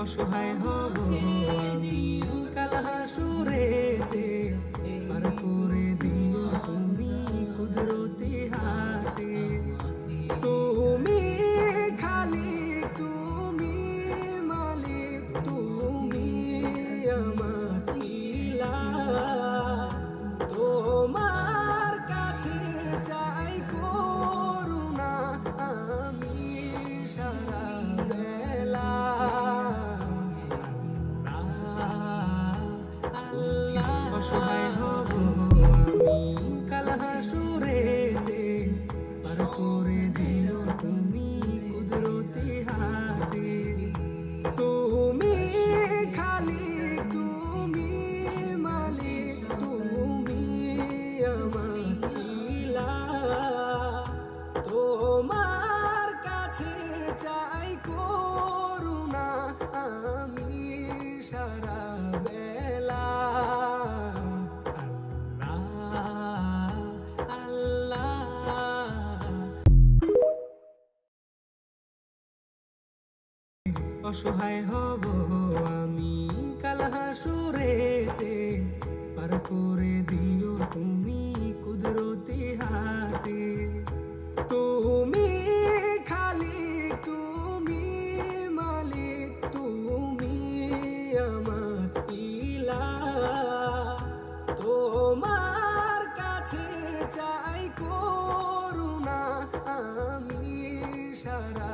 অসহায় হব। আমি কালহাসুরেতে অসহায় হব আমি কালহাসুরেতে পার করে দিও তুমি কুদরতি হাতে তুমি খালিক তুমি মালিক তুমি আমার ইলাহ তোমার কাছে চাই করুণা, আমি সারা অসহায় হব আমি কালহাসুরেতে পার করে দিও তুমি কুদরতি হাতে। তুমি খালি তুমি মালিক, তুমি আমার ইলাহ তোমার কাছে চাই করুণা আমি সারা